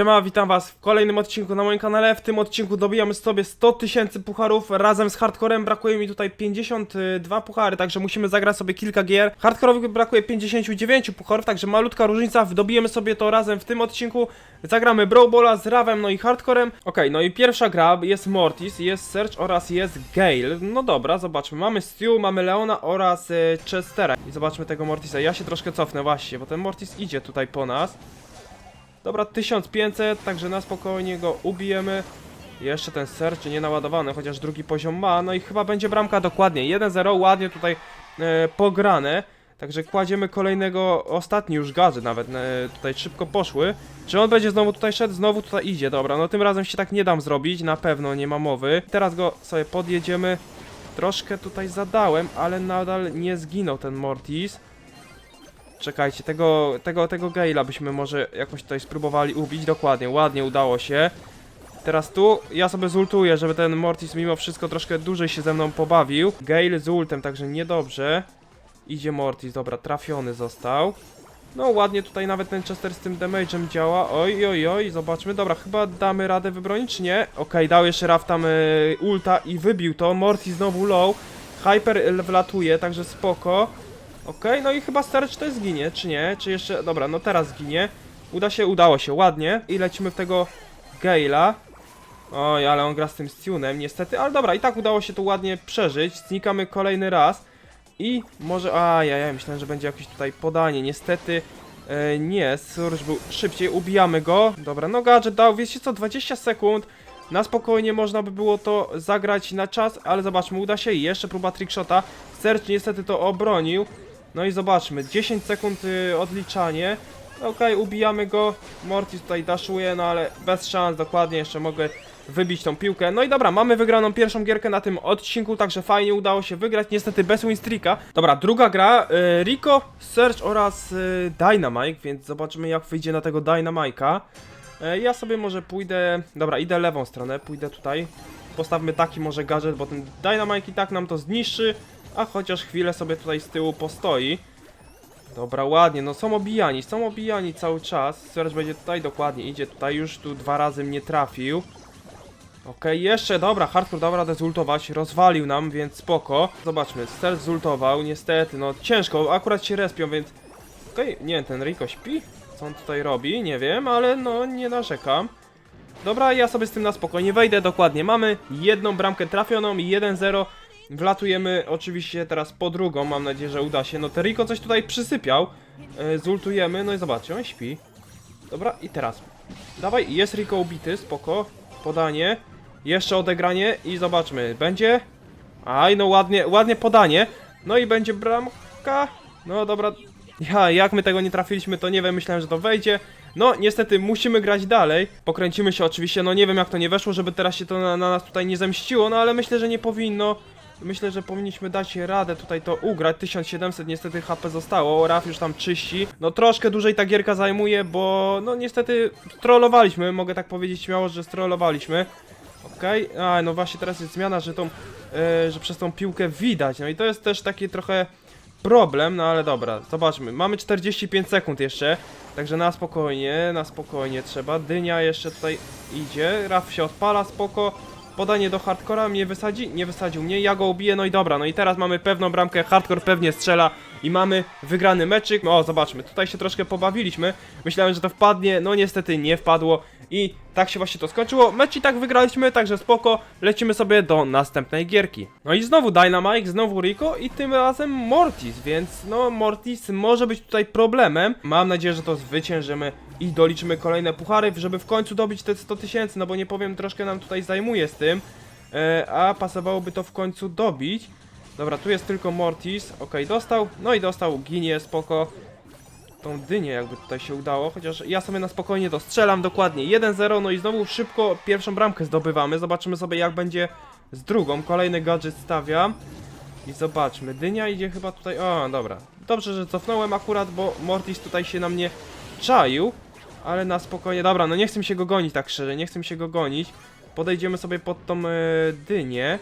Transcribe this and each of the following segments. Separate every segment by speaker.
Speaker 1: Siema, witam was w kolejnym odcinku na moim kanale. W tym odcinku dobijamy sobie 100 tysięcy pucharów razem z hardcorem. Brakuje mi tutaj 52 puchary, także musimy zagrać sobie kilka gier. Hardkorowi brakuje 59 pucharów, także malutka różnica. Dobijemy sobie to razem w tym odcinku. Zagramy Brawl Balla z Rawem, no i hardcorem. Okej, no i pierwsza gra jest Mortis, jest Search oraz jest Gale. No dobra, zobaczmy. Mamy Stu, mamy Leona oraz e, Chestera. I zobaczmy tego Mortisa. Ja się troszkę cofnę właśnie, bo ten Mortis idzie tutaj po nas. Dobra, 1500, także na spokojnie go ubijemy. Jeszcze ten serczy nie naładowany, chociaż drugi poziom ma. No i chyba będzie bramka dokładnie. 1-0, ładnie tutaj e, pograne. Także kładziemy kolejnego, ostatni już gadżet nawet, e, tutaj szybko poszły. Czy on będzie znowu tutaj szedł? Znowu tutaj idzie, dobra. No tym razem się tak nie dam zrobić, na pewno nie ma mowy. Teraz go sobie podjedziemy. Troszkę tutaj zadałem, ale nadal nie zginął ten Mortis. Czekajcie, tego, tego, tego Gale'a byśmy może jakoś tutaj spróbowali ubić. Dokładnie, ładnie udało się. Teraz tu ja sobie zultuję, żeby ten Mortis mimo wszystko troszkę dłużej się ze mną pobawił. Gale z ultem, także niedobrze. Idzie Mortis, dobra, trafiony został. No ładnie tutaj nawet ten Chester z tym damage'em działa. Oj, oj, oj, zobaczmy. Dobra, chyba damy radę wybronić, nie? Okej, dał jeszcze Raf tam y, ulta i wybił to. Mortis znowu low. Hyper wlatuje, także spoko. Okej, no i chyba Starch to zginie, czy nie? Czy jeszcze... Dobra, no teraz zginie. Uda się, udało się, ładnie. I lecimy w tego Gale'a. Oj, ale on gra z tym Stunem, niestety. Ale dobra, i tak udało się to ładnie przeżyć. Znikamy kolejny raz. I może... A, ja, ja myślałem, że będzie jakieś tutaj podanie. Niestety... E, nie, Surge był szybciej, ubijamy go. Dobra, no gadżet dał, wiecie co, 20 sekund. Na spokojnie można by było to zagrać na czas, ale zobaczmy, uda się. Jeszcze próba trickshota. Serge niestety to obronił. No i zobaczmy, 10 sekund y, odliczanie. Okej, ubijamy go. Mortis tutaj daszuje, no ale bez szans, dokładnie jeszcze mogę wybić tą piłkę. No i dobra, mamy wygraną pierwszą gierkę na tym odcinku, także fajnie udało się wygrać, niestety bez winstreaka. Dobra, druga gra, y, Rico, Search oraz y, Dynamite, więc zobaczymy jak wyjdzie na tego Dynamite'a. E, Ja sobie może pójdę, dobra, idę lewą stronę, pójdę tutaj. Postawmy taki może gadżet, bo ten Dynamite i tak nam to zniszczy, a chociaż chwilę sobie tutaj z tyłu postoi. Dobra, ładnie, no są obijani, są obijani cały czas. Search będzie tutaj, dokładnie, idzie tutaj, już tu dwa razy mnie trafił. Okej, jeszcze, dobra, hardcore dał radę zultować, rozwalił nam, więc spoko. Zobaczmy, Search zultował, niestety, no ciężko, akurat się respią, więc... Okej, nie, ten Rico śpi? Co on tutaj robi? Nie wiem, ale no, nie narzekam. Dobra, ja sobie z tym na spokojnie wejdę, dokładnie. Mamy jedną bramkę trafioną i 1-0. Wlatujemy oczywiście teraz po drugą, mam nadzieję, że uda się. No Teriko coś tutaj przysypiał. E, zultujemy, no i zobaczcie, on śpi. Dobra, i teraz. Dawaj, jest Rico ubity, spoko. Podanie. Jeszcze odegranie i zobaczmy, będzie? Aj, no ładnie, ładnie podanie. No i będzie bramka. No dobra. Ja, jak my tego nie trafiliśmy, to nie wiem, myślałem, że to wejdzie. No, niestety musimy grać dalej. Pokręcimy się oczywiście, no nie wiem jak to nie weszło, żeby teraz się to na, na nas tutaj nie zemściło, no ale myślę, że nie powinno. Myślę, że powinniśmy dać radę tutaj to ugrać. 1700 niestety HP zostało, Raf już tam czyści. No troszkę dłużej ta gierka zajmuje, bo no niestety strollowaliśmy, mogę tak powiedzieć śmiało, że strollowaliśmy. Okej, a no właśnie teraz jest zmiana, że tą, e, że przez tą piłkę widać, no i to jest też taki trochę problem, no ale dobra, zobaczmy, mamy 45 sekund jeszcze, także na spokojnie, na spokojnie trzeba, dynia jeszcze tutaj idzie, Raf się odpala, spoko, podanie do hardcora, mnie wysadzi, nie wysadził mnie, ja go ubiję, no i dobra, no i teraz mamy pewną bramkę, hardcore pewnie strzela i mamy wygrany meczyk, o zobaczmy, tutaj się troszkę pobawiliśmy, myślałem, że to wpadnie, no niestety nie wpadło i tak się właśnie to skończyło, mecz i tak wygraliśmy, także spoko, lecimy sobie do następnej gierki. No i znowu Dynamite, znowu Rico i tym razem Mortis, więc no Mortis może być tutaj problemem, mam nadzieję, że to zwyciężymy i doliczymy kolejne puchary, żeby w końcu dobić te 100 tysięcy, no bo nie powiem, troszkę nam tutaj zajmuje z tym, e, a pasowałoby to w końcu dobić. Dobra, tu jest tylko Mortis, okej, dostał, no i dostał, ginie, spoko. Tą dynię jakby tutaj się udało, chociaż ja sobie na spokojnie to strzelam dokładnie 1-0, no i znowu szybko pierwszą bramkę zdobywamy, zobaczymy sobie jak będzie z drugą, kolejny gadżet stawiam. I zobaczmy, dynia idzie chyba tutaj, o dobra, dobrze, że cofnąłem akurat, bo Mortis tutaj się na mnie czaił, ale na spokojnie, dobra, no nie chcę się go gonić tak szczerze, nie chcę się go gonić. Podejdziemy sobie pod tą e, dynię.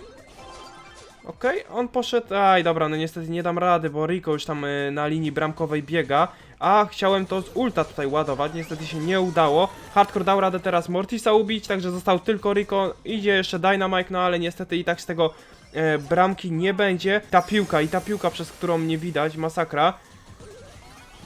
Speaker 1: Okej, on poszedł. Aj, dobra, no niestety nie dam rady, bo Rico już tam y, na linii bramkowej biega. A chciałem to z ulta tutaj ładować, niestety się nie udało. Hardcore dał radę teraz Mortisa ubić, także został tylko Rico, idzie jeszcze Dynamite, no ale niestety i tak z tego e, bramki nie będzie. Ta piłka i ta piłka, przez którą nie widać, masakra.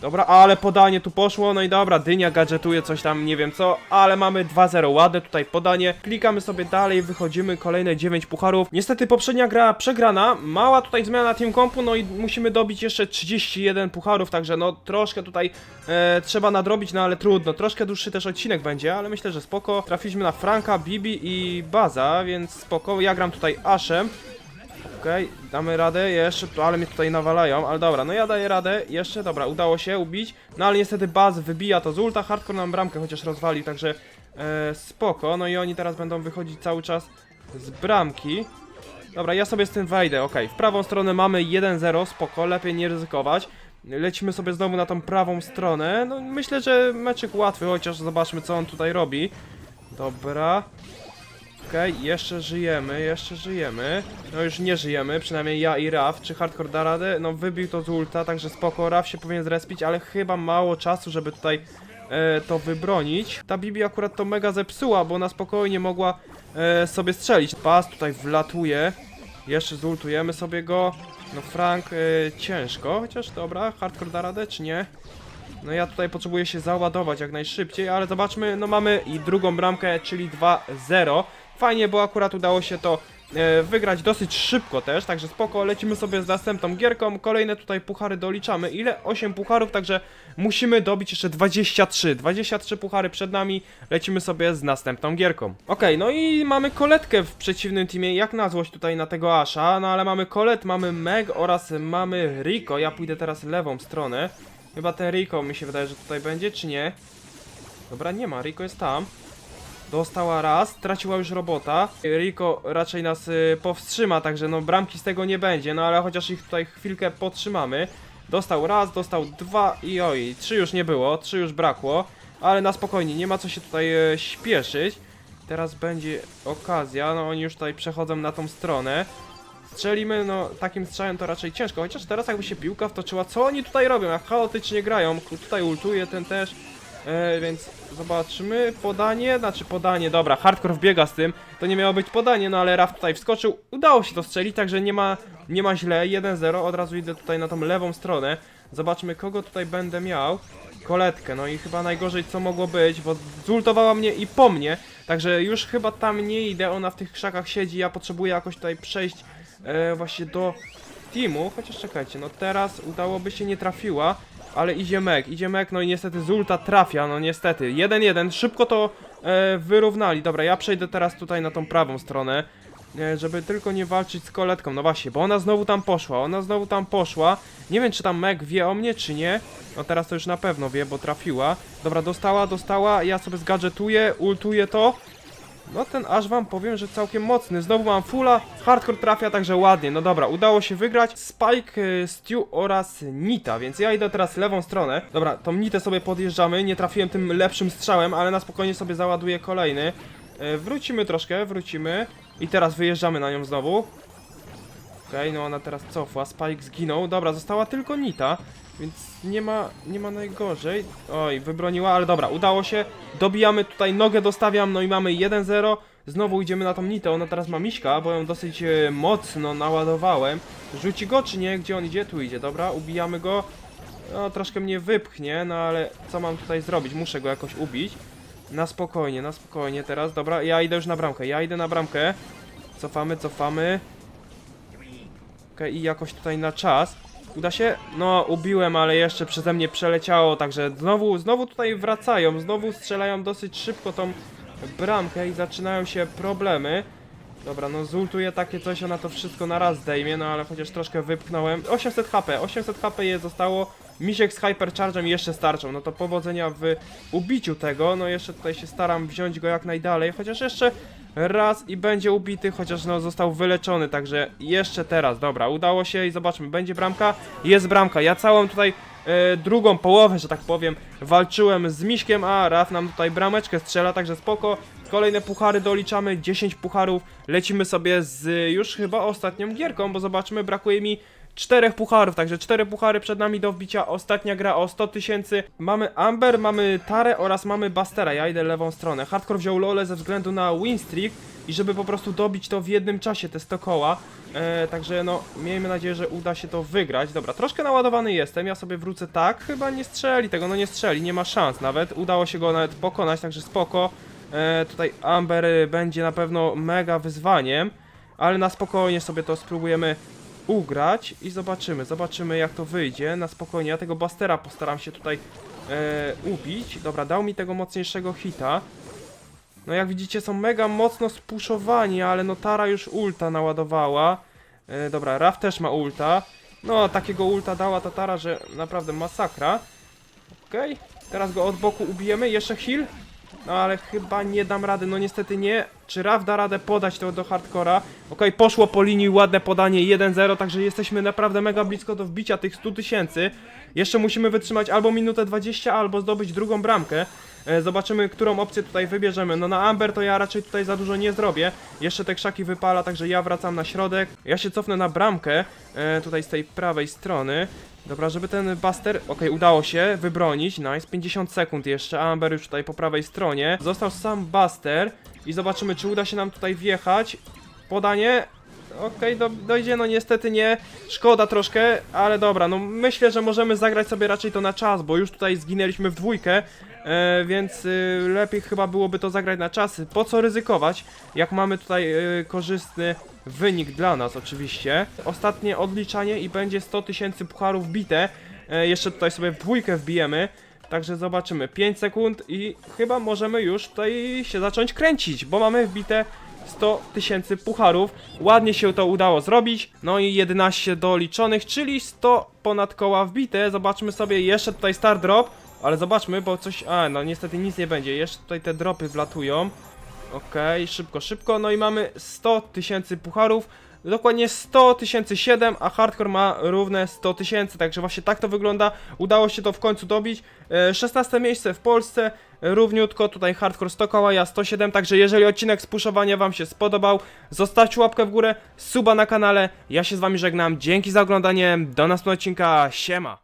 Speaker 1: Dobra, ale podanie tu poszło, no i dobra, Dynia gadżetuje coś tam, nie wiem co, ale mamy 2-0, ładne tutaj podanie, klikamy sobie dalej, wychodzimy, kolejne 9 pucharów. Niestety poprzednia gra przegrana, mała tutaj zmiana Team Compu, no i musimy dobić jeszcze 31 pucharów, także no troszkę tutaj e, trzeba nadrobić, no ale trudno, troszkę dłuższy też odcinek będzie, ale myślę, że spoko. Trafiliśmy na Franka, Bibi i Baza, więc spoko, ja gram tutaj Ashem. Okej, damy radę, jeszcze, ale mnie tutaj nawalają, ale dobra, no ja daję radę, jeszcze, dobra, udało się ubić, no ale niestety Baz wybija to z ulta, Hardcore nam bramkę chociaż rozwalił, także e, spoko, no i oni teraz będą wychodzić cały czas z bramki. Dobra, ja sobie z tym wejdę, okej, w prawą stronę mamy 1-0, spoko, lepiej nie ryzykować. Lecimy sobie znowu na tą prawą stronę, no myślę, że meczek łatwy, chociaż zobaczmy co on tutaj robi. Dobra, Okej, jeszcze żyjemy, jeszcze żyjemy. No już nie żyjemy, przynajmniej ja i Raf. Czy Hardcore da radę? No wybił to z ulta, także spoko. Raf się powinien zrespić, ale chyba mało czasu, żeby tutaj e, to wybronić. Ta Bibi akurat to mega zepsuła, bo ona spokojnie mogła e, sobie strzelić. Pas tutaj wlatuje. Jeszcze zultujemy sobie go. No Frank e, ciężko, chociaż dobra, Hardcore da radę, czy nie? No ja tutaj potrzebuję się załadować jak najszybciej, ale zobaczmy, no mamy i drugą bramkę, czyli 2-0. Fajnie, bo akurat udało się to e, wygrać dosyć szybko też, także spoko, lecimy sobie z następną gierką, kolejne tutaj puchary doliczamy, ile? 8 pucharów, także musimy dobić jeszcze 23, 23 puchary przed nami, lecimy sobie z następną gierką. Okej, no i mamy koletkę w przeciwnym teamie, jak na złość tutaj na tego Asha, no ale mamy kolet, mamy Meg oraz mamy Rico, ja pójdę teraz lewą stronę, chyba ten Rico mi się wydaje, że tutaj będzie, czy nie? Dobra, nie ma, Rico jest tam. Dostała raz, traciła już robota. Rico raczej nas y, powstrzyma, także no bramki z tego nie będzie, no ale chociaż ich tutaj chwilkę podtrzymamy. Dostał raz, dostał dwa i oj, trzy już nie było, trzy już brakło. Ale na spokojnie, nie ma co się tutaj e, śpieszyć. Teraz będzie okazja, no oni już tutaj przechodzą na tą stronę. Strzelimy, no takim strzałem to raczej ciężko, chociaż teraz jakby się piłka wtoczyła, co oni tutaj robią, jak chaotycznie grają, tutaj ultuje ten też. E, więc zobaczymy. Podanie, znaczy podanie, dobra, hardcore wbiega z tym. To nie miało być podanie, no ale Raf tutaj wskoczył. Udało się to strzelić, także nie ma, nie ma źle. 1-0, od razu idę tutaj na tą lewą stronę. Zobaczmy, kogo tutaj będę miał. Koletkę, no i chyba najgorzej co mogło być, bo zultowała mnie i po mnie. Także już chyba tam nie idę, ona w tych krzakach siedzi, ja potrzebuję jakoś tutaj przejść e, właśnie do teamu. Chociaż czekajcie, no teraz udałoby się, nie trafiła. Ale idzie Meg, idzie Meg, no i niestety Zulta trafia, no niestety. 1-1, szybko to e, wyrównali. Dobra, ja przejdę teraz tutaj na tą prawą stronę, e, żeby tylko nie walczyć z koletką. No właśnie, bo ona znowu tam poszła, ona znowu tam poszła. Nie wiem, czy tam Meg wie o mnie, czy nie. No teraz to już na pewno wie, bo trafiła. Dobra, dostała, dostała, ja sobie zgadżetuję, ultuję to. No ten aż wam powiem, że całkiem mocny. Znowu mam fulla, hardcore trafia, także ładnie. No dobra, udało się wygrać. Spike, e, Stew oraz Nita, więc ja idę teraz lewą stronę. Dobra, tą Nitę sobie podjeżdżamy. Nie trafiłem tym lepszym strzałem, ale na spokojnie sobie załaduję kolejny. E, wrócimy troszkę, wrócimy. I teraz wyjeżdżamy na nią znowu. Okej, no ona teraz cofła, Spike zginął. Dobra, została tylko Nita, więc nie ma, nie ma najgorzej. Oj, wybroniła, ale dobra, udało się. Dobijamy tutaj, nogę dostawiam, no i mamy 1-0. Znowu idziemy na tą Nitę, ona teraz ma miśka, bo ją dosyć e, mocno naładowałem. Rzuci go czy nie? Gdzie on idzie? Tu idzie, dobra, ubijamy go. No, troszkę mnie wypchnie, no ale co mam tutaj zrobić? Muszę go jakoś ubić. Na spokojnie, na spokojnie teraz, dobra, ja idę już na bramkę, ja idę na bramkę. Cofamy, cofamy. Okej, i jakoś tutaj na czas. Uda się? No, ubiłem, ale jeszcze przeze mnie przeleciało, także znowu, znowu tutaj wracają, znowu strzelają dosyć szybko tą bramkę i zaczynają się problemy. Dobra, no zultuję takie coś, ona to wszystko na raz zdejmie, no ale chociaż troszkę wypchnąłem. 800 HP, 800 HP je zostało. Misiek z Hypercharge'em jeszcze starczą, no to powodzenia w ubiciu tego, no jeszcze tutaj się staram wziąć go jak najdalej, chociaż jeszcze raz i będzie ubity, chociaż no został wyleczony, także jeszcze teraz, dobra, udało się i zobaczmy, będzie bramka, jest bramka, ja całą tutaj e, drugą połowę, że tak powiem, walczyłem z Miśkiem, a Raf nam tutaj brameczkę strzela, także spoko, kolejne puchary doliczamy, 10 pucharów, lecimy sobie z już chyba ostatnią gierką, bo zobaczmy, brakuje mi czterech pucharów, także cztery puchary przed nami do wbicia, ostatnia gra o 100 tysięcy. Mamy Amber, mamy Tarę oraz mamy Bastera, ja idę lewą stronę. Hardcore wziął Lole ze względu na win streak i żeby po prostu dobić to w jednym czasie, te 100 koła. E, także no, miejmy nadzieję, że uda się to wygrać. Dobra, troszkę naładowany jestem, ja sobie wrócę tak, chyba nie strzeli tego, no nie strzeli, nie ma szans nawet. Udało się go nawet pokonać, także spoko. E, tutaj Amber będzie na pewno mega wyzwaniem, ale na spokojnie sobie to spróbujemy ugrać i zobaczymy, zobaczymy jak to wyjdzie. Na spokojnie, ja tego Bastera postaram się tutaj e, ubić. Dobra, dał mi tego mocniejszego hita. No jak widzicie są mega mocno spuszowani, ale no Tara już ulta naładowała. E, dobra, Raf też ma ulta. No takiego ulta dała ta Tara, że naprawdę masakra. Okej, teraz go od boku ubijemy, jeszcze heal. No ale chyba nie dam rady, no niestety nie. Czy Raf da radę podać to do hardcora? Okej, poszło po linii, ładne podanie 1-0, także jesteśmy naprawdę mega blisko do wbicia tych 100 tysięcy. Jeszcze musimy wytrzymać albo minutę 20, albo zdobyć drugą bramkę. E, Zobaczymy, którą opcję tutaj wybierzemy. No na Amber to ja raczej tutaj za dużo nie zrobię. Jeszcze te krzaki wypala, także ja wracam na środek. Ja się cofnę na bramkę, e, tutaj z tej prawej strony. Dobra, żeby ten Buster, okej, udało się wybronić, nice, 50 sekund jeszcze, Amber już tutaj po prawej stronie. Został sam Buster i zobaczymy, czy uda się nam tutaj wjechać. Podanie, okej, do, dojdzie, no niestety nie, szkoda troszkę, ale dobra, no myślę, że możemy zagrać sobie raczej to na czas, bo już tutaj zginęliśmy w dwójkę, e, więc y, lepiej chyba byłoby to zagrać na czas. Po co ryzykować, jak mamy tutaj y, korzystny wynik dla nas oczywiście. Ostatnie odliczanie i będzie 100 tysięcy pucharów bite. E, jeszcze tutaj sobie w dwójkę wbijemy. Także zobaczymy. 5 sekund i chyba możemy już tutaj się zacząć kręcić, bo mamy wbite 100 tysięcy pucharów. Ładnie się to udało zrobić. No i 11 doliczonych, czyli 100 ponad koła wbite. Zobaczmy sobie jeszcze tutaj star drop. Ale zobaczmy, bo coś... A, no niestety nic nie będzie. Jeszcze tutaj te dropy wlatują. Okej, szybko, szybko. No i mamy 100 tysięcy pucharów. Dokładnie 100 tysięcy 7, a hardcore ma równe 100 tysięcy, także właśnie tak to wygląda. Udało się to w końcu dobić. E, 16 miejsce w Polsce, e, równiutko. Tutaj hardcore 100 koła, ja 107. Także jeżeli odcinek z Wam się spodobał, zostawcie łapkę w górę, suba na kanale. Ja się z Wami żegnam. Dzięki za oglądanie. Do następnego odcinka. Siema.